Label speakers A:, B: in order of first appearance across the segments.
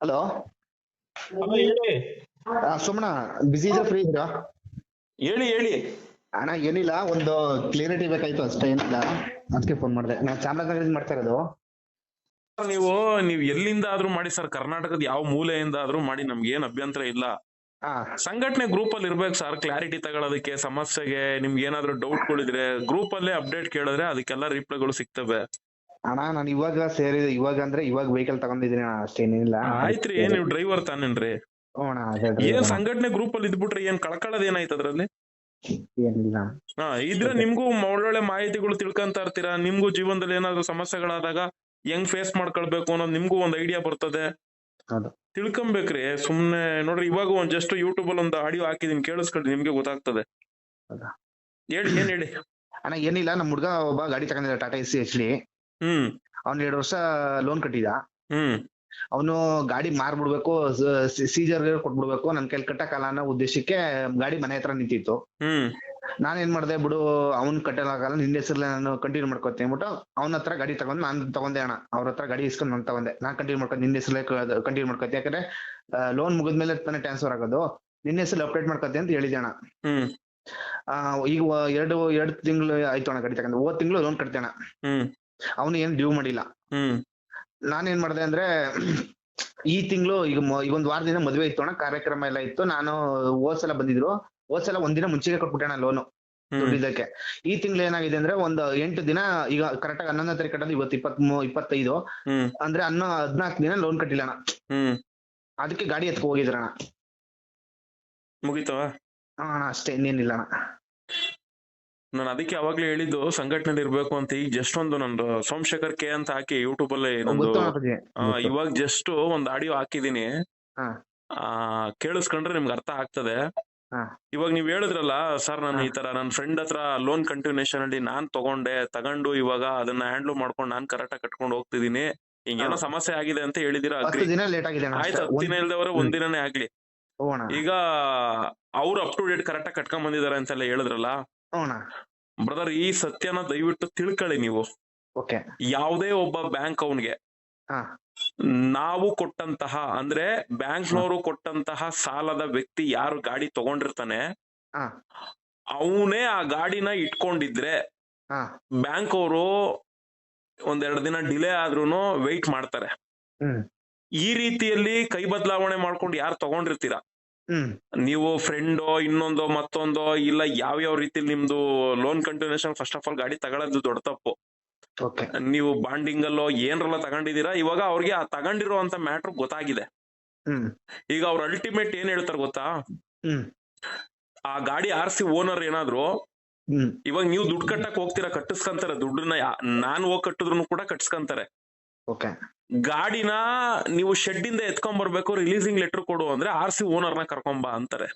A: Hello
B: ಅಲ್ಲ ಹೇಳಿ.
A: ಸುಮ್ಮನ ಬಿಸಿ ಇದ್ರೆ ಫ್ರೀ ಇದ್ರಾ
B: ಹೇಳಿ ಹೇಳಿ.
A: ಅಣ್ಣ ಏನಿಲ್ಲ ಒಂದು ಕ್ಲಿಯರಿಟಿ ಬೇಕಾಯ್ತು ಅಷ್ಟೇ ಏನಿಲ್ಲ. ಅದಕ್ಕೆ ಫೋನ್ ಮಾಡಿದೆ. ನಾನು ಚಾಮರಾಜನಗರದಿಂದ ಮಾಡ್ತಾ ಇರೋದು.
B: ನೀವು ನೀವು ಎಲ್ಲಿಂದ ಆದ್ರೂ ಮಾಡಿ ಸರ್ ಕರ್ನಾಟಕದ ಯಾವ ಮೂಲೆಯಿಂದ ಆದ್ರೂ ಮಾಡಿ ನಮ್ಗೆ ಏನ್ ಅಭ್ಯಂತರ ಇಲ್ಲ. ಸಂಘಟನೆ ಗ್ರೂಪ್ ಅಲ್ಲಿ ಇರ್ಬೇಕು ಸರ್ ಕ್ಲಾರಿಟಿ ತಗೊಳೋದಕ್ಕೆ ಸಮಸ್ಯೆಗೆ ನಿಮ್ಗೆ ಏನಾದ್ರು ಡೌಟ್ ಗಳಿದ್ರೆ ಗ್ರೂಪ್ ಅಲ್ಲೇ ಅಪ್ಡೇಟ್ ಕೇಳಿದ್ರೆ ಅದಕ್ಕೆಲ್ಲ ರಿಪ್ಲೈಗಳು ಸಿಗ್ತವೆ.
A: ಅಣ್ಣ ನಾನು ಇವಾಗ ಸೇರಿ ಇವಾಗ ಅಂದ್ರೆ ಇವಾಗ ವೆಹಿಕಲ್ ತಗೊಂಡಿದ್ದೀನಿ ಅಷ್ಟೇ ಅಷ್ಟೇನಿಲ್ಲ
B: ಆಯ್ತ್ರಿ ಏನ್ ನೀವು ಡ್ರೈವರ್ ತಾನೇನ್ರಿ?
A: ಹ್ಞೂ ಅಣ್ಣ ಅದೇ
B: ಏನ್ ಸಂಘಟನೆ ಗ್ರೂಪ್ ಅಲ್ಲಿ ಇದ್ಬಿಟ್ರಿ ಏನ್ ಕಳ್ಕೊಳ್ಳೋದ್ ಏನಾಯ್ತು ಅದ್ರಲ್ಲಿ?
A: ಏನಿಲ್ಲ
B: ಹಾ ಇದ್ರೆ ನಿಮ್ಗೂ ಒಳ್ಳೊಳ್ಳೆ ಮಾಹಿತಿಗಳು ತಿಳ್ಕೊಂತ ಇರ್ತೀರಾ? ನಿಮ್ಗೂ ಜೀವನದಲ್ಲಿ ಏನಾದ್ರು ಸಮಸ್ಯೆಗಳಾದಾಗ ಹೆಂಗ್ ಫೇಸ್ ಮಾಡ್ಕೊಳ್ಬೇಕು ಅನ್ನೋದು ನಿಮ್ಗೂ ಒಂದ್ ಐಡಿಯಾ ಬರ್ತದೆ.
A: ಹೌದು.
B: ತಿಳ್ಕೊಂಬೇಕ್ರಿ. ಸುಮ್ನೆ ನೋಡ್ರಿ ಇವಾಗ ಒಂದ್ ಜಸ್ಟ್ ಯೂಟ್ಯೂಬ್ ಅಲ್ಲಿ ಒಂದು ಆಡಿಯೋ ಹಾಕಿದೀನಿ ಕೇಳಿಸ್ಕೊಳ್ಳಿ ನಿಮ್ಗೆ ಗೊತ್ತಾಗ್ತದೆ.
A: ಹೌದಾ?
B: ಹೇಳಿ ಏನ್ ಹೇಳಿ?
A: ಅಣ್ಣ ಏನಿಲ್ಲ. ನಮ್ಮ ಹುಡ್ಗ ಒಬ್ಬ ಗಾಡಿ ತಗೊಂಡಿದ್ದಾರೆ Tata S C H D
B: ಹ್ಮ್.
A: ಅವ್ನ್ ಎರಡು ವರ್ಷ ಲೋನ್ ಕಟ್ಟಿದ.
B: ಹ್ಮ್.
A: ಅವನು ಗಾಡಿ ಮಾರ್ಬಿಡ್ಬೇಕು ಸೀಜರ್ ಕೊಟ್ಬಿಡ್ಬೇಕು ನನ್ ಕೈಲಿ ಕಟ್ಟಕ್ಕಲ್ಲ ಅನ್ನೋ ಉದ್ದೇಶಕ್ಕೆ ಗಾಡಿ ಮನೆ ಹತ್ರ ನಿಂತಿತ್ತು.
B: ಹ್ಮ್.
A: ನಾನ್ ಏನ್ ಮಾಡ್ದೆ ಬಿಡು ಅವ್ನ್ ಕಟ್ಟಲಾಗಲ್ಲ ನಿನ್ನ ಹೆಸರಲ್ಲಿ ನಾನು ಕಂಟಿನ್ಯೂ ಮಾಡ್ಕೊತೀನಿ ಅಂದ್ಬಿಟ್ಟು ಅವನ ಹತ್ರ ಗಾಡಿ ತಗೊಂಡ್ ನಾನ್ ತಗೊಂಡೆ ಅಣ್ಣ. ಅವ್ರ ಹತ್ರ ಗಾಡಿ ಇಸ್ಕೊಂಡು ನಾನು ತಗೊಂಡೆ. ನಾನ್ ಕಂಟಿನ್ಯೂ ಮಾಡ್ಕೊಂಡು ನಿನ್ನ ಹೆಸರಲ್ಲೇ ಕಂಟಿನ್ಯೂ ಮಾಡ್ಕೊತೀನಿ. ಯಾಕಂದ್ರೆ ಲೋನ್ ಮುಗಿದ್ಮೇಲೆ ತಾನೇ ಟ್ರಾನ್ಸ್ಫರ್ ಆಗೋದು. ನಿನ್ನ ಹೆಸರಲ್ಲಿ ಅಪ್ಡೇಟ್ ಮಾಡ್ಕೊತೀನಿ ಅಂತ ಹೇಳಿದೆ ಅಣ್ಣ.
B: ಹ್ಮ್.
A: ಈಗ ಎರಡು ಎರಡು ತಿಂಗಳು ಆಯ್ತು ಅಣ್ಣ ಗಾಡಿ ತಗೊಂಡು. ಹೋದ್ ತಿಂಗಳು ಲೋನ್ ಕಟ್ತೇಣ್ಣ
B: ಹ್ಮ್.
A: ಅವನು ಏನ್ ಡ್ಯೂ ಮಾಡಿಲ್ಲ. ನಾನೇನ್ ಮಾಡ್ದೆ ಅಂದ್ರೆ ಈ ತಿಂಗಳು ಈಗ ಒಂದ್ ವಾರದಿಂದ ಮದ್ವೆ ಇತ್ತು ಅಣ್ಣ ಕಾರ್ಯಕ್ರಮ ಎಲ್ಲ ಇತ್ತು. ನಾನು ಹೋದ್ ಸಲ ಬಂದಿದ್ರು. ಹೋದ್ ಸಲ ಒಂದಿನ ಮುಂಚೆಗೆ ಕೊಟ್ಬಿಟ್ಟೆ ಅಣ್ಣ ಲೋನು ದುಡ್ಡಿದ್ದಕ್ಕೆ ಈ ತಿಂಗಳು ಏನಾಗಿದೆ ಅಂದ್ರೆ ಒಂದು ಎಂಟು ದಿನ ಈಗ ಕರೆಕ್ಟ್ ಆಗಿ ಹನ್ನೊಂದನೇ ತಾರೀಕು ಕಟ್ಟೋದು ಇವತ್ತು ಇಪ್ಪತ್ತ್ ಇಪ್ಪತ್ತೈದು. ಅಂದ್ರೆ ಹನ್ನೊ ಹದ್ನಾಲ್ಕು ದಿನ ಲೋನ್ ಕಟ್ಟಿಲ್ಲ ಅಣ್ಣ.
B: ಹ್ಮ್.
A: ಅದಕ್ಕೆ ಗಾಡಿ ಎತ್ಕೊ ಹೋಗಿದ್ರಣ
B: ಮುಗಿತವಾ?
A: ಅಣ್ಣ ಅಷ್ಟೇ ಇನ್ನೇನಿಲ್ಲ ಅಣ್ಣ.
B: ನಾನು ಅದಕ್ಕೆ ಅವಾಗ್ಲೇ ಹೇಳಿದ್ದು ಸಂಘಟನೆ ಇರ್ಬೇಕು ಅಂತ ಈಗ ಜಸ್ಟ್ ಒಂದು ನಂದು ಸೋಮಶೇಖರ್ ಕೆ ಅಂತ ಹಾಕಿ ಯೂಟ್ಯೂಬ್ ಅಲ್ಲಿ ನಂದು ಇವಾಗ ಜಸ್ಟ್ ಒಂದ್ ಆಡಿಯೋ ಹಾಕಿದೀನಿ. ಆ ಕೇಳಿಸ್ಕೊಂಡ್ರೆ ನಿಮ್ಗೆ ಅರ್ಥ ಆಗ್ತದೆ. ಇವಾಗ ನೀವ್ ಹೇಳಿದ್ರಲ್ಲ ಸರ್ ನಾನು ಈ ತರ ನನ್ನ ಫ್ರೆಂಡ್ ಹತ್ರ ಲೋನ್ ಕಂಟಿನ್ಯೂಷನ್ ಅಲ್ಲಿ ನಾನ್ ತಗೊಂಡೆ ತಗೊಂಡು ಇವಾಗ ಅದನ್ನ ಹ್ಯಾಂಡ್ಲ್ ಮಾಡ್ಕೊಂಡು ನಾನ್ ಕರೆಕ್ಟ್ ಆಗಿ ಕಟ್ಕೊಂಡು ಹೋಗ್ತಿದೀನಿ. ಹಿಂಗೇನೋ. ಸಮಸ್ಯೆ ಆಗಿದೆ ಅಂತ ಹೇಳಿದಿರ ಆಯ್ತು ದಿನ ಇಲ್ದವ್ರೆ. ಒಂದಿನನೇ ಆಗ್ಲಿ. ಈಗ ಅವ್ರು ಅಪ್ ಟು ಡೇಟ್ ಕರೆಕ್ಟ್ ಆಗಿ ಕಟ್ಕೊಂಡ್ ಬಂದಿದಾರೆ ಅಂತೆಲ್ಲ ಹೇಳಿದ್ರಲ್ಲ ಬ್ರದರ್ ಈ ಸತ್ಯನ ದಯವಿಟ್ಟು ತಿಳ್ಕೊಳ್ಳಿ ನೀವು. ಯಾವುದೇ ಒಬ್ಬ ಬ್ಯಾಂಕ್ ಅವನ್ಗೆ. ನಾವು ಕೊಟ್ಟಂತಹ ಅಂದ್ರೆ ಬ್ಯಾಂಕ್ನವರು ಕೊಟ್ಟಂತಹ ಸಾಲದ ವ್ಯಕ್ತಿ ಯಾರು ಗಾಡಿ ತಗೊಂಡಿರ್ತಾನೆ. ಅವನೇ ಆ ಗಾಡಿನ ಇಟ್ಕೊಂಡಿದ್ರೆ ಬ್ಯಾಂಕ್ ಅವರು ಒಂದೆರಡು ದಿನ ಡಿಲೇ ಆದ್ರೂನು ವೆಯ್ಟ್ ಮಾಡ್ತಾರೆ. ಈ ರೀತಿಯಲ್ಲಿ ಕೈ ಬದಲಾವಣೆ ಮಾಡ್ಕೊಂಡು ಯಾರು ತಗೊಂಡಿರ್ತೀರಾ? ನೀವು ಫ್ರೆಂಡೋ ಇನ್ನೊಂದೋ ಮತ್ತೊಂದೋ ಇಲ್ಲ ಯಾವ ಯಾವ ರೀತಿಲಿ ನಿಮ್ದು loan continuation first of all ಗಾಡಿ ತಗೊಳ್ಳೋದು ದೊಡ್ಡ ತಪ್ಪು. ನೀವು ಬಾಂಡಿಂಗ್ ಅಲ್ಲೋ ಏನ್ರಲ್ಲ ತಗೊಂಡಿದೀರಾ ಇವಾಗ ಅವ್ರಿಗೆ ಆ ಮ್ಯಾಟರ್ ಅಂತ ಮ್ಯಾಟ್ರ್ ಗೊತ್ತಾಗಿದೆ ಈಗ ಅವ್ರ ಅಲ್ಟಿಮೇಟ್ ಏನ್ ಹೇಳ್ತಾರೆ ಗೊತ್ತಾ? ಆ ಗಾಡಿ ಆರ್ಸಿ ಓನರ್ ಏನಾದ್ರು ಇವಾಗ ನೀವು ದುಡ್ಡು ಕಟ್ಟಕ್ ಹೋಗ್ತೀರಾ ಕಟ್ಟಿಸ್ಕೊಂತಾರೆ ದುಡ್ಡನ್ನ ನಾನು ಹೋಗ್ ಕಟ್ಟಿದ್ರು ಕೂಡ ಕಟ್ಸ್ಕೊಂತಾರೆ
A: ಓಕೆ.
B: ಗಾಡಿನ ನೀವು ಶೆಡ್ ಇಂದ ಎತ್ಕೊಂಡ್ ಬರ್ಬೇಕು ರಿಲೀಸಿಂಗ್ ಲೆಟರ್ ಕೊಡು ಅಂದ್ರೆ ಆರ್ ಸಿ ಓನರ್ನ ಕರ್ಕೊಂಬ ಅಂತಾರೆ.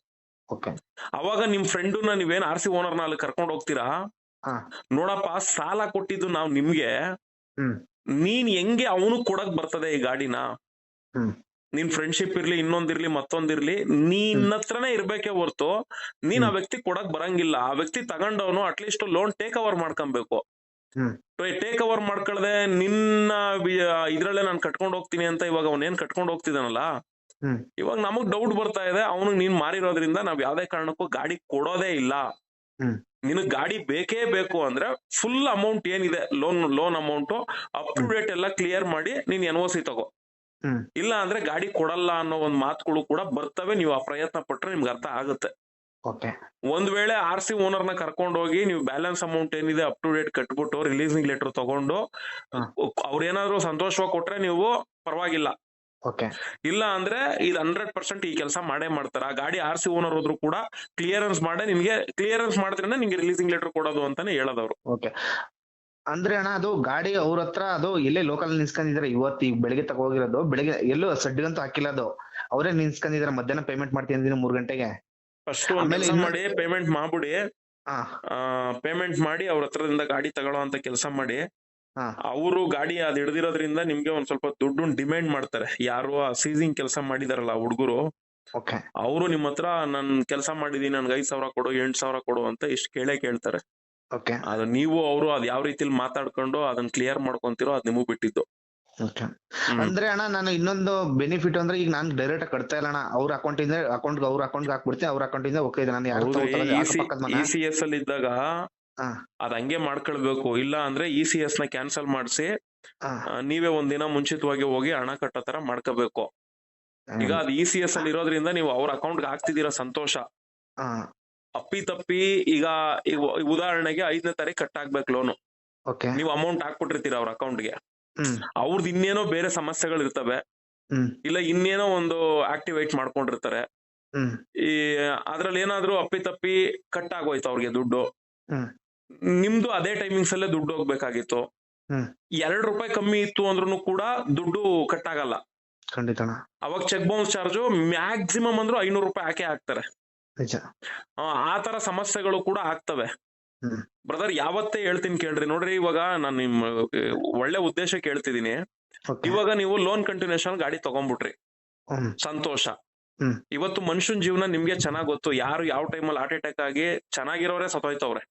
B: ಅವಾಗ ನಿಮ್ ಫ್ರೆಂಡ್ ನೀವೇನ್ ಆರ್ ಸಿ ಓನರ್ನ ಅಲ್ಲಿ ಕರ್ಕೊಂಡ್ ಹೋಗ್ತೀರಾ. ನೋಡಪ್ಪ ಸಾಲ ಕೊಟ್ಟಿದ್ದು ನಾವ್ ನಿಮ್ಗೆ. ನೀನ್ ಹೆಂಗೆ ಅವನು ಕೊಡಕ್ ಬರ್ತದೆ ಈ ಗಾಡಿನ. ನಿನ್ ಫ್ರೆಂಡ್ಶಿಪ್ ಇರ್ಲಿ ಇನ್ನೊಂದಿರ್ಲಿ ಮತ್ತೊಂದಿರ್ಲಿ ನೀನ್ ಹತ್ರನೇ ಇರ್ಬೇಕೆ ಹೊರ್ತು ನೀನ್ ಆ ವ್ಯಕ್ತಿ ಕೊಡಕ್ ಬರಂಗಿಲ್ಲ. ಆ ವ್ಯಕ್ತಿ ತಗೊಂಡವನು at least loan take over ಮಾಡ್ಕೊಬೇಕು. ಟೇಕ್ ಓವರ್ ಮಾಡ್ಕೊಳ್ದೆ ನಿನ್ನ ಇದ್ರಲ್ಲೇ ನಾನು ಕಟ್ಕೊಂಡು ಹೋಗ್ತೀನಿ ಅಂತ ಇವಾಗ ಅವನೇನ್ ಕಟ್ಕೊಂಡ್ ಹೋಗ್ತಿದಾನಲ್ಲ. ಇವಾಗ ನಮಗ್ ಡೌಟ್ ಬರ್ತಾ ಇದೆ ಅವನಿಗೆ ನೀನ್ ಮಾರಿರೋದ್ರಿಂದ ನಾವ್ ಯಾವ್ದೇ ಕಾರಣಕ್ಕೂ ಗಾಡಿ ಕೊಡೋದೇ ಇಲ್ಲ. ನಿನಗ್ ಗಾಡಿ ಬೇಕೇ ಬೇಕು ಅಂದ್ರೆ ಫುಲ್ ಅಮೌಂಟ್ ಏನಿದೆ loan loan amount up to date ಎಲ್ಲ ಕ್ಲಿಯರ್ ಮಾಡಿ ನೀನ್ ಎನ್ ಓ ಸಿ ತಗೋ. ಇಲ್ಲ ಅಂದ್ರೆ ಗಾಡಿ ಕೊಡಲ್ಲ ಅನ್ನೋ ಒಂದ್ ಮಾತುಗಳು ಕೂಡ ಬರ್ತವೆ ನೀವು ಆ ಪ್ರಯತ್ನ ಪಟ್ರೆ ನಿಮ್ಗೆ ಅರ್ಥ ಆಗುತ್ತೆ ಒಂದ್ ವೇಳೆ ಆರ್ ಸಿ ಓನರ್ನ ಕರ್ಕೊಂಡು ಹೋಗಿ ನೀವು ಬ್ಯಾಲೆನ್ಸ್ ಅಮೌಂಟ್ ಏನಿದೆ ಅಪ್ ಟು ಡೇಟ್ ಕಟ್ಬಿಟ್ಟು ರಿಲೀಸಿಂಗ್ ಲೆಟರ್ ತಗೊಂಡು
A: ಅವ್ರ
B: ಅವ್ರೇನಾದ್ರು ಸಂತೋಷವಾಗಿ ಕೊಟ್ರೆ ನೀವು ಪರವಾಗಿಲ್ಲ.
A: ಓಕೆ.
B: ಇಲ್ಲ ಅಂದ್ರೆ ಇದು ಹಂಡ್ರೆಡ್ ಪರ್ಸೆಂಟ್ ಈ ಕೆಲಸ ಮಾಡೇ ಮಾಡ್ತಾರೆ. ಆ ಗಾಡಿ ಆರ್ ಸಿ ಓನರ್ ಹೋದ್ರು ಕೂಡ ಕ್ಲಿಯರೆನ್ಸ್ ಮಾಡೇ ನಿಮ್ಗೆ ಕ್ಲಿಯರೆನ್ಸ್ ಮಾಡಿದ್ರೆ ನಿಮ್ಗೆ ರಿಲೀಸಿಂಗ್ ಲೆಟರ್ ಕೊಡೋದು ಅಂತಾನೆ ಹೇಳೋದವ್ರು.
A: ಓಕೆ. ಅಂದ್ರೆ ಅಣ್ಣ ಅದು ಗಾಡಿ ಅವ್ರ ಹತ್ರ ಅದು ಎಲ್ಲೇ ಲೋಕಲ್ ನಿಲ್ಸ್ಕೊಂಡಿದ್ದಾರೆ ಇವತ್ತು ಈಗ ಬೆಳಿಗ್ಗೆ ತಗೋಗಿರೋದು ಬೆಳಿಗ್ಗೆ ಎಲ್ಲೂ ಸಡ್ಡಿಗಂತೂ ಹಾಕಿಲ್ಲ ಅದು. ಅವರೇ ನಿಲ್ಸ್ಕೊಂಡಿದ್ದಾರೆ ಮಧ್ಯಾಹ್ನ ಪೇಮೆಂಟ್ ಮಾಡ್ತೀನಿ ಅಂದಿನಿ ಮೂರ್ ಗಂಟೆಗೆ.
B: ಫಸ್ಟ್ ಒಂದ್ ಕೆಲಸ ಮಾಡಿ ಪೇಮೆಂಟ್ ಮಾಡ್ಬಿಡಿ. ಪೇಮೆಂಟ್ ಮಾಡಿ ಅವ್ರ ಹತ್ರದಿಂದ ಗಾಡಿ ತಗೊಳ್ಳೋ ಅಂತ ಕೆಲಸ ಮಾಡಿ. ಅವರು ಗಾಡಿ ಅದ್ ಹಿಡ್ದಿರೋದ್ರಿಂದ ನಿಮ್ಗೆ ಒಂದ್ ಸ್ವಲ್ಪ ದುಡ್ಡು ಡಿಮ್ಯಾಂಡ್ ಮಾಡ್ತಾರೆ. ಯಾರು ಆ ಸೀಸಿಂಗ್ ಕೆಲಸ ಮಾಡಿದಾರಲ್ಲ ಹುಡುಗರು. ಅವರು ನಿಮ್ ಹತ್ರ ನನ್ ಕೆಲಸ ಮಾಡಿದೀನಿ ನನ್ಗೆ ಐದ್ ಸಾವಿರ ಕೊಡು ಎಂಟ್ ಸಾವಿರ ಕೊಡು ಅಂತ ಇಷ್ಟು ಕೇಳೇ ಕೇಳ್ತಾರೆ. ಅದು ನೀವು ಅವರು ಅದ್ ಯಾವ ರೀತಿಲಿ ಮಾತಾಡ್ಕೊಂಡು ಅದನ್ನ ಕ್ಲಿಯರ್ ಮಾಡ್ಕೊಂತಿರೋ ಅದ್ ನಿಮಗ್ ಬಿಟ್ಟಿದ್ದು.
A: ಅಂದ್ರೆ ಅಣ್ಣ ನಾನು ಇನ್ನೊಂದು ಬೆನಿಫಿಟ್ ಅಂದ್ರೆ ಈಗ ನಾನು ಡೈರೆಕ್ಟ್ ಕಟ್ತಾ ಇಲ್ಲ ಅಣ್ಣ. ಅವ್ರ ಅಕೌಂಟ್ ಇಂದ ಅಕೌಂಟ್ ಅವ್ರ ಅಕೌಂಟ್ ಹಾಕ್ಬಿಡ್ತೀನಿ ಅವ್ರ ಅಕೌಂಟ್ ಇಂದ ಓಕೆ ನಾನು
B: ಇ ಸಿ ಎಸ್ ಅಲ್ಲಿ ಇದ್ದಾಗ. ಅದ್ ಹಂಗೆ ಮಾಡ್ಕೊಳ್ಬೇಕು. ಇಲ್ಲ ಅಂದ್ರೆ ಇ ಸಿ ಎಸ್ನ ಕ್ಯಾನ್ಸಲ್ ಮಾಡಿಸಿ. ನೀವೇ ಒಂದಿನ ಮುಂಚಿತವಾಗಿ ಹೋಗಿ ಹಣ ಕಟ್ಟೋ ತರ ಮಾಡ್ಕೋಬೇಕು. ಈಗ ಅದು ಇ ಸಿ ಎಸ್ ಅಲ್ಲಿ ಇರೋದ್ರಿಂದ ನೀವು ಅವ್ರ ಅಕೌಂಟ್ಗೆ ಹಾಕ್ತಿದ್ದೀರಾ ಸಂತೋಷ. ಅಪ್ಪಿ ತಪ್ಪಿ ಈಗ ಈಗ ಉದಾಹರಣೆಗೆ ಐದನೇ ತಾರೀಕು ಕಟ್ ಆಗ್ಬೇಕು ಲೋನು
A: ಓಕೆ
B: ನೀವು ಅಮೌಂಟ್ ಹಾಕ್ಬಿಟ್ಟಿರ್ತೀರ ಅವ್ರ ಅಕೌಂಟ್ಗೆ ಅವ್ರದ್ದು ಇನ್ನೇನೋ ಬೇರೆ ಸಮಸ್ಯೆಗಳು ಇರ್ತವೆ ಇಲ್ಲ ಇನ್ನೇನೋ ಒಂದು ಆಕ್ಟಿವೇಟ್ ಮಾಡ್ಕೊಂಡಿರ್ತಾರೆ. ಈ ಅದ್ರಲ್ಲಿ ಏನಾದ್ರೂ ಅಪ್ಪಿ ತಪ್ಪಿ ಕಟ್ ಆಗೋಯ್ತು ಅವ್ರಿಗೆ ದುಡ್ಡು. ನಿಮ್ದು ಅದೇ ಟೈಮಿಂಗ್ಸ್ ಅಲ್ಲೇ ದುಡ್ಡು ಹೋಗ್ಬೇಕಾಗಿತ್ತು. ಎರಡು ರೂಪಾಯಿ ಕಮ್ಮಿ ಇತ್ತು ಅಂದ್ರೂ ಕೂಡ ದುಡ್ಡು ಕಟ್ ಆಗಲ್ಲ
A: ಖಂಡಿತ
B: ಅವಾಗ ಚೆಕ್ ಬೌನ್ಸ್ ಚಾರ್ಜ್ ಮ್ಯಾಕ್ಸಿಮಮ್ ಅಂದ್ರೂ ಐನೂರು ರೂಪಾಯಿ ಹಾಕೇ ಹಾಕ್ತಾರೆ. ಆ, ತರ ಸಮಸ್ಯೆಗಳು ಕೂಡ ಆಗ್ತವೆ. ಬ್ರದರ್ ಯಾವತ್ತೇ ಹೇಳ್ತೀನಿ ಕೇಳ್ರಿ. ನೋಡ್ರಿ ಇವಾಗ ನಾನು ನಿಮ್ ಒಳ್ಳೆ ಉದ್ದೇಶ ಕೇಳ್ತಿದೀನಿ ಇವಾಗ ನೀವು ಲೋನ್ ಕಂಟಿನ್ಯೂಷನ್ ಗಾಡಿ ತಗೊಂಡ್ಬಿಟ್ರಿ ಸಂತೋಷ. ಇವತ್ತು ಮನುಷ್ಯನ್ ಜೀವನ ನಿಮ್ಗೆ ಚೆನ್ನಾಗ್ ಗೊತ್ತು. ಯಾರು ಯಾವ ಟೈಮಲ್ಲಿ ಹಾರ್ಟ್ ಅಟ್ಯಾಕ್ ಆಗಿ ಚೆನ್ನಾಗಿರೋರೆ
A: ಸತೋಯ್ತವ್ರೆ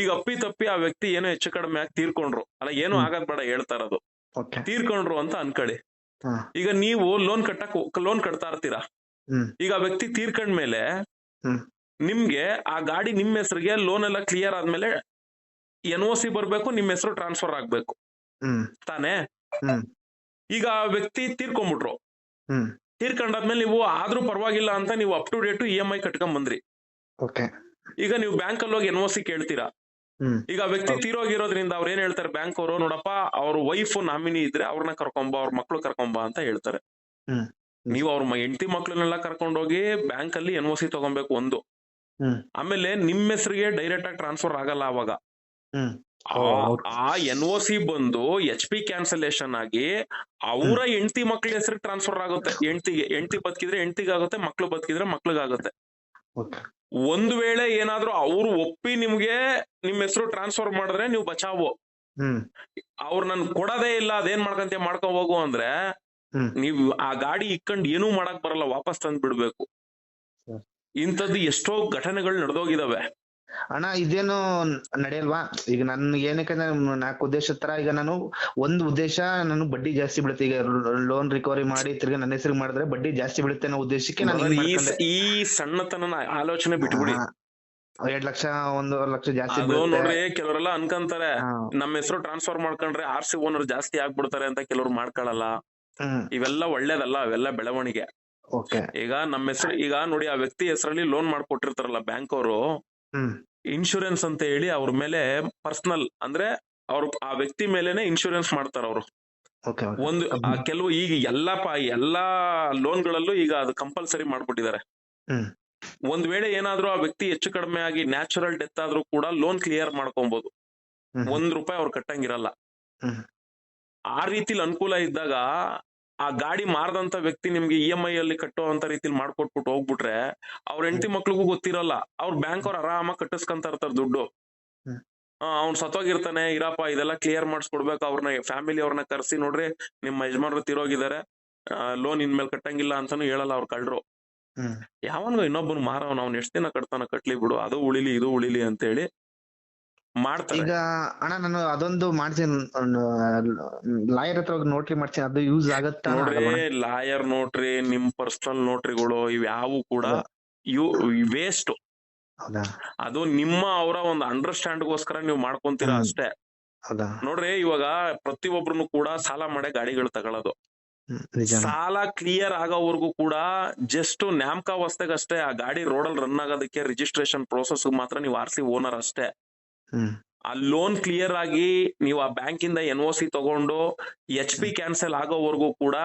B: ಈಗ ಅಪ್ಪಿ ತಪ್ಪಿ ಆ ವ್ಯಕ್ತಿ ಏನೋ ಹೆಚ್ಚು ಕಡಿಮೆ ಆಗಿ ತೀರ್ಕೊಂಡ್ರು. ಅಲ್ಲ ಏನು. ಆಗದ್ ಬೇಡ ಹೇಳ್ತಾ ಇರೋದು. ತೀರ್ಕೊಂಡ್ರು ಅಂತ ಅನ್ಕೊಳ್ಳಿ. ಈಗ ನೀವು ಲೋನ್ ಕಟ್ಟಕ್ ಲೋನ್ ಕಟ್ತಾ ಇರ್ತೀರಾ? ಈಗ ಆ ವ್ಯಕ್ತಿ ತೀರ್ಕೊಂಡ್ಮೇಲೆ. ನಿಮ್ಗೆ ಆ ಗಾಡಿ ನಿಮ್ಮ ಹೆಸರಿಗೆ ಲೋನ್ ಎಲ್ಲ ಕ್ಲಿಯರ್ ಆದ್ಮೇಲೆ ಎನ್ ಒ ಸಿ ಬರ್ಬೇಕು ನಿಮ್ ಹೆಸರು ಟ್ರಾನ್ಸ್ಫರ್ ಆಗ್ಬೇಕು. ತಾನೆ? ಈಗ ಆ ವ್ಯಕ್ತಿ ತೀರ್ಕೊಂಡ್ಬಿಟ್ರು ತೀರ್ಕೊಂಡಾದ್ಮೇಲೆ ನೀವು ಆದ್ರೂ ಪರವಾಗಿಲ್ಲ ಅಂತ ನೀವು up to date E M I ಕಟ್ಕೊಂಡ್ ಬಂದ್ರಿ ಈಗ ನೀವು ಬ್ಯಾಂಕ್ ಅಲ್ಲಿ ಹೋಗಿ ಎನ್ ಒ ಸಿ ಕೇಳ್ತೀರಾ ಈಗ ಆ ವ್ಯಕ್ತಿ. ತೀರೋಗಿರೋದ್ರಿಂದ ಅವ್ರು ಏನ್ ಹೇಳ್ತಾರೆ ಬ್ಯಾಂಕ್ ಅವರು ನೋಡಪ್ಪ ಅವ್ರ ವೈಫ್ ನಾಮಿನಿ ಇದ್ರೆ ಅವ್ರನ್ನ ಕರ್ಕೊಂಬ ಅವ್ರ ಮಕ್ಳು ಕರ್ಕೊಂಬ ಅಂತ ಹೇಳ್ತಾರೆ. ನೀವು ಅವ್ರ ಹೆಂಡತಿ ಮಕ್ಳನ್ನೆಲ್ಲ ಕರ್ಕೊಂಡೋಗಿ ಬ್ಯಾಂಕ್ ಅಲ್ಲಿ ಎನ್ ಒ ಸಿ ತಗೊಬೇಕು ಒಂದು. ಆಮೇಲೆ ನಿಮ್ ಹೆಸರಿಗೆ ಡೈರೆಕ್ಟ್ ಆಗಿ ಟ್ರಾನ್ಸ್ಫರ್ ಆಗಲ್ಲ ಅವಾಗ. ಆ-
A: ಓ,
B: ಎನ್ ಒ ಸಿ ಬಂದು ಎಚ್ ಪಿ ಕ್ಯಾನ್ಸಲೇಷನ್ ಆಗಿ ಅವರ ಹೆಂಡತಿ ಮಕ್ಳ ಹೆಸರಿಗೆ ಟ್ರಾನ್ಸ್ಫರ್ ಆಗುತ್ತೆ. ಹೆಂಡತಿಗೆ ಹೆಂಡತಿ ಬದುಕಿದ್ರೆ ಹೆಂಡತಿಗಾಗುತ್ತೆ ಮಕ್ಳು ಬದುಕಿದ್ರೆ ಮಕ್ಳಿಗಾಗುತ್ತೆ. ಒಂದ್ ವೇಳೆ ಏನಾದ್ರೂ ಅವ್ರು ಒಪ್ಪಿ ನಿಮ್ಗೆ ನಿಮ್ ಹೆಸರು ಟ್ರಾನ್ಸ್ಫರ್ ಮಾಡಿದ್ರೆ ನೀವು ಬಚಾವು. ಅವ್ರು ನನ್ ಕೊಡದೇ ಇಲ್ಲ ಅದೇನ್ ಮಾಡ್ಕಂತೆ ಮಾಡ್ಕೊಂಡ್ ಹೋಗು ಅಂದ್ರೆ. ನೀವ್ ಆ ಗಾಡಿ ಇಕ್ಕಂಡ್ ಏನೂ ಮಾಡಕ್ ಬರಲ್ಲ ವಾಪಸ್ ತಂದ್ ಬಿಡ್ಬೇಕು. ಇಂಥದ್ದು ಎಷ್ಟೋ ಘಟನೆಗಳು ನಡೆದೋಗಿದಾವೆ.
A: ಅಣ್ಣ ಇದೇನು ನಡೆಯಲ್ವಾ? ಈಗ ನನ್ ಏನಕ್ಕೆ ನಾಲ್ಕು ಉದ್ದೇಶ ತರ ಈಗ ನಾನು ಒಂದ್ ಉದ್ದೇಶ ನಾನು ಬಡ್ಡಿ ಜಾಸ್ತಿ ಬೀಳುತ್ತೆ. ಈಗ ಲೋನ್ ರಿಕವರಿ ಮಾಡಿ ತಿರ್ಗಿ ನನ್ನ ಹೆಸರಿಗೆ ಮಾಡಿದ್ರೆ ಬಡ್ಡಿ ಜಾಸ್ತಿ ಬೀಳುತ್ತೆ ಅನ್ನೋ ಉದ್ದೇಶಕ್ಕೆ ನಾನು
B: ಈ ಈ ಸಣ್ಣತನ ಆಲೋಚನೆ ಬಿಟ್ಬಿಡಿ.
A: ಎರಡ್ ಲಕ್ಷ ಒಂದೂವರೆ ಲಕ್ಷ ಜಾಸ್ತಿ
B: ನೋಡ್ರಿ ಕೆಲವರೆಲ್ಲ ಅನ್ಕಂತಾರೆ ನಮ್ಮ ಹೆಸರು ಟ್ರಾನ್ಸ್ಫರ್ ಮಾಡ್ಕೊಂಡ್ರೆ ಆರ್ ಸಿ ಓನರ್ ಜಾಸ್ತಿ ಆಗ್ಬಿಡ್ತಾರೆ ಅಂತ ಕೆಲವ್ರು ಮಾಡ್ಕೊಳಲ್ಲ. ಇವೆಲ್ಲ ಒಳ್ಳೇದಲ್ಲ ಅವೆಲ್ಲ ಬೆಳವಣಿಗೆ.
A: ಓಕೆ.
B: ಈಗ ನಮ್ಮ ಹೆಸರು ಈಗ ನೋಡಿ ಆ ವ್ಯಕ್ತಿ ಹೆಸರಲ್ಲಿ ಲೋನ್ ಮಾಡ್ಕೊಟ್ಟಿರ್ತಾರಲ್ಲ ಬ್ಯಾಂಕ್ ಅವರು. ಇನ್ಶೂರೆನ್ಸ್ ಅಂತ ಹೇಳಿ ಅವ್ರ ಮೇಲೆ ಪರ್ಸನಲ್ ಅಂದ್ರೆ ಅವ್ರ ಆ ವ್ಯಕ್ತಿ ಮೇಲೆನೆ ಇನ್ಶೂರೆನ್ಸ್ ಮಾಡ್ತಾರ ಅವರು. ಒಂದು ಆ ಕೆಲವು ಈಗ ಎಲ್ಲಾ ಪ ಎಲ್ಲಾ ಲೋನ್ಗಳಲ್ಲೂ ಈಗ ಅದು ಕಂಪಲ್ಸರಿ ಮಾಡ್ಬಿಟ್ಟಿದ್ದಾರೆ. ಒಂದ್ ವೇಳೆ ಏನಾದ್ರೂ ಆ ವ್ಯಕ್ತಿ ಹೆಚ್ಚು ಕಡಿಮೆ ಆಗಿ ನ್ಯಾಚುರಲ್ ಡೆತ್ ಆದ್ರೂ ಕೂಡ ಲೋನ್ ಕ್ಲಿಯರ್ ಮಾಡ್ಕೊಬಹುದು. ಒಂದ್ ರೂಪಾಯಿ ಅವ್ರು ಕಟ್ಟಂಗಿರಲ್ಲ. ಆ ರೀತಿಲಿ ಅನುಕೂಲ ಇದ್ದಾಗ ಆ ಗಾಡಿ ಮಾರದಂತ ವ್ಯಕ್ತಿ ನಿಮ್ಗೆ ಇ ಎಂ ಐ ಅಲ್ಲಿ ಕಟ್ಟುವಂತ ರೀತಿಲಿ ಮಾಡ್ಕೊಟ್ಬಿಟ್ಟು ಹೋಗ್ಬಿಟ್ರೆ ಅವ್ರ ಹೆಂಡತಿ ಮಕ್ಳಿಗೂ ಗೊತ್ತಿರಲ್ಲ. ಅವ್ರ ಬ್ಯಾಂಕ್ ಅವ್ರ ಆರಾಮಾಗಿ ಕಟ್ಟಿಸ್ಕೊಂತ ಇರ್ತಾರ ದುಡ್ಡು. ಅವ್ನ್ ಸತ್ತೋಗಿರ್ತಾನೆ ಇರಪ್ಪ ಇದೆಲ್ಲ ಕ್ಲಿಯರ್ ಮಾಡಿಸ್ಕೊಡ್ಬೇಕು. ಅವ್ರನ್ನ ಫ್ಯಾಮಿಲಿ ಅವ್ರನ್ನ ಕರ್ಸಿ ನೋಡ್ರಿ ನಿಮ್ಮ ಯಜಮಾನ್ರು ತಿರೋಗಿದ್ದಾರೆ ಲೋನ್ ಇನ್ಮೇಲೆ ಕಟ್ಟಂಗಿಲ್ಲ ಅಂತಾನು ಹೇಳಲ್ಲ ಅವ್ರ ಕಳ್ರು
A: ಯಾವನ್ಗೂ
B: ಯಾವನ್ಗೋ ಇನ್ನೊಬ್ಬನ್ ಮಾರವನ್ ಅವ್ನ್ ಎಷ್ಟ್ ದಿನ ಕಟ್ತಾನ ಕಟ್ಲಿ ಬಿಡು. ಅದು ಉಳಿಲಿ ಇದು ಉಳಿಲಿ ಅಂತ ಹೇಳಿ ಮಾಡ್ತಾರೆ.
A: ಈಗ ಅಣ್ಣ ನಾನು ಅದೊಂದು ಮಾಡ್ತೀನಿ. ಲಾಯರ್ ಹತ್ರ ಹೋಗಿ ನೋಟ್ರಿ ಮಾಡ್ತೀನಿ. ಅದು ಯೂಸ್ ಆಗತ್ತಾ?
B: ನೋಡ್ರಿ ಲಾಯರ್ ನೋಟ್ರಿ ನಿಮ್ ಪರ್ಸನಲ್ ನೋಟ್ರಿಗಳು ಇವ್ಯಾವು ಕೂಡ ಯು ವೇಸ್ಟ್ ಅದು ನಿಮ್ಮ ಅವರ ಒಂದು ಅಂಡರ್ಸ್ಟ್ಯಾಂಡ್ಗೋಸ್ಕರ ನೀವು ಮಾಡ್ಕೊಂತೀರಾ. ಅಷ್ಟೇ. ನೋಡ್ರಿ ಇವಾಗ ಪ್ರತಿಯೊಬ್ರು ಕೂಡ ಸಾಲ ಮಾಡೇ ಗಾಡಿಗಳು ತಗೊಳ್ಳೋದು ಸಾಲ ಕ್ಲಿಯರ್ ಆಗೋವರೆಗೂ ಕೂಡ ಜಸ್ಟ್ ನ್ಯಾಮಕಾವಸ್ಥೆಗಷ್ಟೇ ಆ ಗಾಡಿ ರೋಡಲ್ಲಿ ರನ್ ಆಗೋದಕ್ಕೆ ರಿಜಿಸ್ಟ್ರೇಷನ್ ಪ್ರೋಸೆಸ್ ಮಾತ್ರ ನೀವು ಆರ್ ಸಿ ಓನರ್ ಅಷ್ಟೇ. ಆ ಲೋನ್ ಕ್ಲಿಯರ್ ಆಗಿ ನೀವು ಆ ಬ್ಯಾಂಕ್ ಇಂದ ಎನ್ ಒ ಸಿ ತಗೊಂಡು ಎಚ್ ಪಿ ಕ್ಯಾನ್ಸಲ್ ಆಗೋವರೆಗೂ ಕೂಡ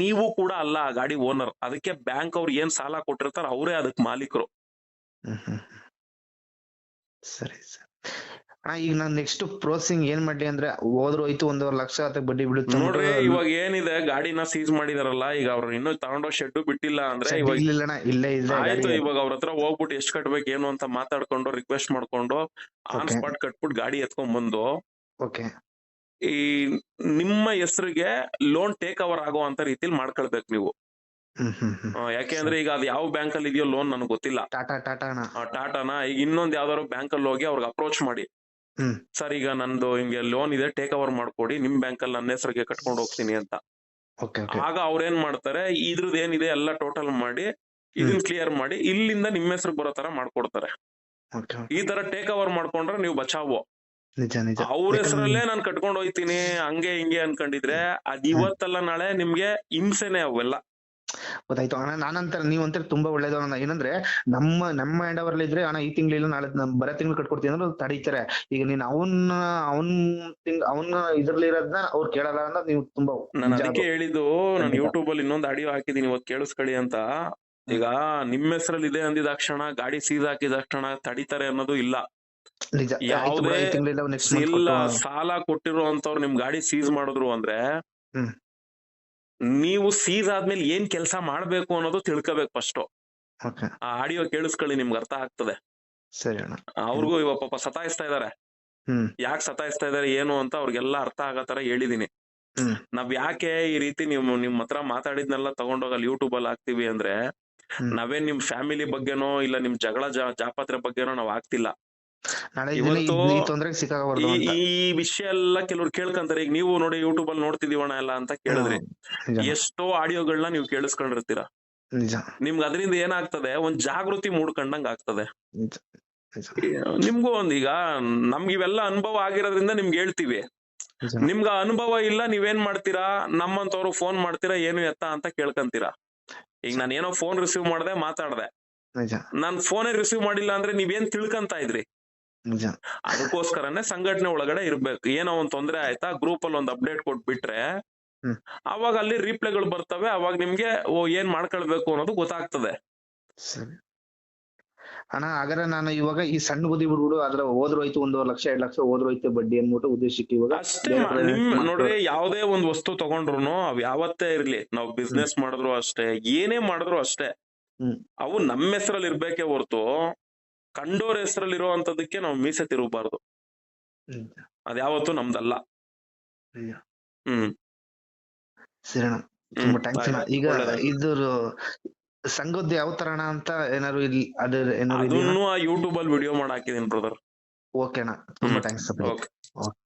B: ನೀವು ಕೂಡ ಅಲ್ಲ ಆ ಗಾಡಿ ಓನರ್ ಅದಕ್ಕೆ ಬ್ಯಾಂಕ್ ಅವ್ರು ಏನ್ ಸಾಲ ಕೊಟ್ಟಿರ್ತಾರ ಅವರೇ ಅದಕ್ಕೆ ಮಾಲೀಕರು.
A: ಸರಿ ಸರಿ. ಈಗ ನಾನು ನೆಕ್ಸ್ಟ್ ಪ್ರೋಸೆಸಿಂಗ್ ಏನ್ ಮಾಡ್ಲಿ ಅಂದ್ರೆ ಹೋದ್ರು ಹೋಯ್ತು ಒಂದೂವರೆ ಲಕ್ಷ ಆತ ಬಡ್ಡಿ ಬಿಡುತ್ತೆ
B: ನೋಡ್ರಿ ಇವಾಗ ಏನಿದೆ ಗಾಡಿನ ಸೀಸ್ ಮಾಡಿದಾರಲ್ಲ ಈಗ ಅವ್ರು ಇನ್ನೂ ತಗೊಂಡೋ ಶೆಡ್ ಬಿಟ್ಟಿಲ್ಲ ಅಂದ್ರೆ
A: ಇಲ್ಲೇ
B: ಇವಾಗ
A: ಇಲ್ಲ
B: ಆಯ್ತು ಇವಾಗ ಅವ್ರ ಹತ್ರ ಹೋಗ್ಬಿಟ್ಟು ಎಷ್ಟ್ ಕಟ್ಬೇಕು ಏನು ಅಂತ ಮಾತಾಡ್ಕೊಂಡು ರಿಕ್ವೆಸ್ಟ್ ಮಾಡ್ಕೊಂಡು ಆನ್ ಸ್ಪಾಟ್ ಕಟ್ಬಿಟ್ಟು ಗಾಡಿ ಎತ್ಕೊಂಡ್ ಬಂದು
A: ಓಕೆ
B: ಈ ನಿಮ್ಮ ಹೆಸರಿಗೆ ಲೋನ್ ಟೇಕ್ ಓವರ್ ಆಗೋ ಅಂತ ರೀತಿಲಿ ಮಾಡ್ಕೊಳ್ಬೇಕು ನೀವು. ಯಾಕೆ ಅಂದ್ರೆ ಈಗ ಅದು ಯಾವ ಬ್ಯಾಂಕ್ ಅಲ್ಲಿ ಇದೆಯೋ ಲೋನ್ ನನಗೆ ಗೊತ್ತಿಲ್ಲ.
A: ಟಾಟಾ
B: ಟಾಟಾನ ಈಗ ಇನ್ನೊಂದ್ ಯಾವ್ದಾದ್ರು ಬ್ಯಾಂಕ್ ಅಲ್ಲಿ ಹೋಗಿ ಅವ್ರಿಗೆ ಅಪ್ರೋಚ್ ಮಾಡಿ. ಸರ್ ಈಗ ನಂದು ಹಿಂಗೆ ಲೋನ್ ಇದೆ ಟೇಕ್ ಓವರ್ ಮಾಡ್ಕೊಡಿ ನಿಮ್ ಬ್ಯಾಂಕ್ ಅಲ್ಲಿ ನನ್ನ ಹೆಸರಿಗೆ ಕಟ್ಕೊಂಡು ಹೋಗ್ತೀನಿ ಅಂತ. ಆಗ ಅವ್ರೇನ್ ಮಾಡ್ತಾರೆ ಇದ್ರದ್ದು ಏನಿದೆ ಎಲ್ಲ ಟೋಟಲ್ ಮಾಡಿ ಇದನ್ನ ಕ್ಲಿಯರ್ ಮಾಡಿ ಇಲ್ಲಿಂದ ನಿಮ್ಮ ಹೆಸರು ಬರೋ ತರ ಮಾಡ್ಕೊಡ್ತಾರೆ. ಈ ತರ ಟೇಕ್ ಓವರ್ ಮಾಡ್ಕೊಂಡ್ರೆ ನೀವು ಬಚಾವೋ. ಅವ್ರ ಹೆಸರಲ್ಲೇ ನಾನು ಕಟ್ಕೊಂಡು ಹೋಯ್ತೀನಿ ಹಂಗೆ ಹಿಂಗೆ ಅನ್ಕೊಂಡಿದ್ರೆ ಅದ್ ಇವತ್ತಲ್ಲ ನಾಳೆ ನಿಮ್ಗೆ ಹಿಂಸೆನೆ ಅವೆಲ್ಲ.
A: ಗೊತ್ತಾಯ್ತು. ಅಣ್ಣ ನೀವ್ ನೀವಂತರ ತುಂಬಾ ಒಳ್ಳೇದು ಅಣ್ಣ. ಏನಂದ್ರೆ ನಮ್ಮ ನಮ್ಮ ಹ್ಯಾಂಡ್ ಓವರ್ ಇದ್ರೆ ಅಣ್ಣ ಈ ತಿಂಗಳಿಲ್ಲ ನಾಳೆ ಬರೋ ತಿಂಗಳು ಕಟ್ಕೊಡ್ತೀನಿ ಅಂದ್ರೆ ತಡೀತಾರೆ. ಈಗ ನೀನ್ ಅವನ್ ಅವನ್ ತಿಂಗ್ ಅವನ್ ಇದ್ರಲ್ಲಿ ಇರೋದ್ನ ಅವ್ರು ಕೇಳಲ್ಲ ಅಂತ ನೀವು ತುಂಬಾ
B: ನಾನು ಅದಕ್ಕೆ
A: ಅದು.
B: ಹೇಳಿದ್ದು ನಾನು. ಯೂಟ್ಯೂಬ್ ಅಲ್ಲಿ ಇನ್ನೊಂದು ಆಡಿಯೋ ಹಾಕಿದೀನಿ ಇವತ್ತು ಕೇಳಿಸ್ಕೊಳ್ಳಿ ಅಂತ. ಈಗ ನಿಮ್ಮ ಹೆಸರಲ್ಲಿ ಇದೆ ಅಂದಿದ ತಕ್ಷಣ ಗಾಡಿ ಸೀಸ್ ಹಾಕಿದ ತಕ್ಷಣ ತಡಿತಾರೆ ಅನ್ನೋದು ಇಲ್ಲ. ಯಾವುದೇ ಸಾಲ ಕೊಟ್ಟಿರುವಂತವ್ರು ನಿಮ್ ಗಾಡಿ ಸೀಸ್ ಮಾಡಿದ್ರು ಅಂದ್ರೆ. ನೀವು ಸೀಸ್ ಆದ್ಮೇಲೆ ಏನ್ ಕೆಲಸ ಮಾಡ್ಬೇಕು ಅನ್ನೋದು ತಿಳ್ಕೊಬೇಕು ಫಸ್ಟ್ ಆ ಆಡಿಯೋ ಕೇಳಿಸ್ಕೊಳ್ಳಿ ನಿಮ್ಗೆ ಅರ್ಥ ಆಗ್ತದೆ.
A: ಸರಿ
B: ಅವ್ರಿಗೂ ಇವ ಪಾಪ ಸತಾಯಿಸ್ತಾ ಇದಾರೆ. ಯಾಕೆ ಸತಾಯಿಸ್ತಾ ಇದಾರೆ ಏನು ಅಂತ ಅವ್ರಿಗೆಲ್ಲ ಅರ್ಥ ಆಗೋ ತರ ಹೇಳಿದೀನಿ. ನಾವ್ ಯಾಕೆ ಈ ರೀತಿ ನೀವು ನಿಮ್ ಹತ್ರ ಮಾತಾಡಿದ್ನೆಲ್ಲ ತಗೊಂಡೋಗಲ್ಲ ಯೂಟ್ಯೂಬ್ ಅಲ್ಲಿ ಹಾಕ್ತಿವಿ ಅಂದ್ರೆ. ನಾವೇನ್ ನಿಮ್ ಫ್ಯಾಮಿಲಿ ಬಗ್ಗೆನೋ ಇಲ್ಲ ನಿಮ್ ಜಗಳ ಜಾಪಾತ್ರೆ ಜಾಪತ್ರೆ ಬಗ್ಗೆನೋ ನಾವ್ ಆಗ್ತಿಲ್ಲ
A: ನಾಳೆ ಈ ತೊಂದರೆಗೆ ಸಿಕ್ಕಾಗಬಾರ್ದು
B: ಈ ವಿಷಯ ಎಲ್ಲ ಕೆಲವ್ರು ಕೇಳ್ಕೊಂತಾರೆ. ಈಗ ನೀವು ನೋಡಿ ಯೂಟ್ಯೂಬ್ ಅಲ್ಲಿ ನೋಡ್ತಿದೀವಣ ಎಲ್ಲ ಅಂತ ಕೇಳಿದ್ರಿ. ಎಷ್ಟೋ ಆಡಿಯೋಗಳನ್ನ ನೀವು ಕೇಳಿಸ್ಕೊಂಡಿರ್ತೀರಾ. ನಿಮ್ಗೆ ಅದರಿಂದ ಏನಾಗ್ತದೆ? ಒಂದ್ ಜಾಗೃತಿ ಮೂಡ್ಕೊಂಡಂಗ್ ಆಗ್ತದೆ. ನಿಮ್ಗೂ ಒಂದ್ ಈಗ ನಮ್ಗಿವೆಲ್ಲ ಅನುಭವ ಆಗಿರೋದ್ರಿಂದ ನಿಮ್ಗೆ ಹೇಳ್ತೀವಿ. ನಿಮ್ಗ ಅನುಭವ ಇಲ್ಲ ನೀವೇನ್ ಮಾಡ್ತೀರಾ? ನಮ್ಮಂತವ್ರು ಫೋನ್ ಮಾಡ್ತೀರಾ? ಏನು ಎತ್ತ ಅಂತ ಕೇಳ್ಕಂತೀರಾ. ಈಗ ನಾನು ಏನೋ ಫೋನ್ ರಿಸೀವ್ ಮಾಡ್ದೆ ಮಾತಾಡ್ದೆ. ನಾನ್ ಫೋನೇ ರಿಸೀವ್ ಮಾಡಿಲ್ಲ ಅಂದ್ರೆ ನೀವೇನ್ ತಿಳ್ಕಂತ ಇದ್ರಿ? ಅದಕ್ಕೋಸ್ಕರನೇ ಸಂಘಟನೆ ಒಳಗಡೆ ಇರ್ಬೇಕು. ಏನೋ ಒಂದ್ ತೊಂದ್ರೆ ಆಯ್ತಾ ಗ್ರೂಪ್ ಅಲ್ಲಿ ಒಂದ್ ಅಪ್ಡೇಟ್ ಕೊಟ್ಬಿಟ್ರೆ. ಅವಾಗ ಅಲ್ಲಿ ರಿಪ್ಲೈಗಳು ಬರ್ತವೆ ಅವಾಗ ನಿಮ್ಗೆ ಓ ಏನ್ ಮಾಡ್ಕೊಳ್ಬೇಕು ಅನ್ನೋದು ಗೊತ್ತಾಗ್ತದೆ.
A: ಅಣ್ಣ ಹಾಗಾದ್ರೆ ನಾನು ಇವಾಗ ಈ ಸಣ್ಣ ಬುದ್ಧಿ ಬಿಡ್ಬಿಡು ಅದ್ರ ಹೋದ್ರ ಹೋಯ್ತು ಒಂದೂವರೆ ಲಕ್ಷ ಎರಡ್ ಲಕ್ಷ ಹೋದ್ರು ಹೋಯ್ತು ಬಡ್ಡಿ ಅನ್ಬಿಟ್ಟು ಉದ್ದೇಶಕ್ಕೆ ಇವಾಗ
B: ಅಷ್ಟೇ ನೋಡ್ರಿ ಯಾವ್ದೇ ಒಂದ್ ವಸ್ತು ತಗೊಂಡ್ರು ಅವ್ ಯಾವತ್ತೇ ಇರ್ಲಿ ನಾವ್ ಬಿಸ್ನೆಸ್ ಮಾಡಿದ್ರು ಅಷ್ಟೇ ಏನೇ ಮಾಡಿದ್ರು ಅಷ್ಟೇ. ಅವು ನಮ್ಮ ಹೆಸರಲ್ಲಿ ಇರ್ಬೇಕೇ ಹೊರ್ತು ಕಂಡೋರ್ ಹೆಸರಲ್ಲಿ ಇರುವಂತದಕ್ಕೆ ನಾವು ಮೀಸೆ ತಿರುಗಬಾರ್ದು. ಅದ್ಯಾವತ್ತು ನಮ್ದಲ್ಲ. ಹ್ಮ್.
A: ಸರಿ ತುಂಬಾ ಈಗ. ಇದ್ರ ಸಂಘದ್ದು ಯಾವ ತರಣ ಅಂತ ಏನಾರು ಇಲ್ಲಿ ಅದು ಏನಾದ್ರು
B: ಆ ಯೂಟ್ಯೂಬ್ ಅಲ್ಲಿ ವಿಡಿಯೋ ಮಾಡಿ ಹಾಕಿದೀನಿ ಬ್ರದರ್
A: ಓಕೆ ಅಣ್ಣ. ತುಂಬಾ
B: ಥ್ಯಾಂಕ್ಸ್
A: ಥ್ಯಾಂಕ್ಸ್
B: ಓಕೆ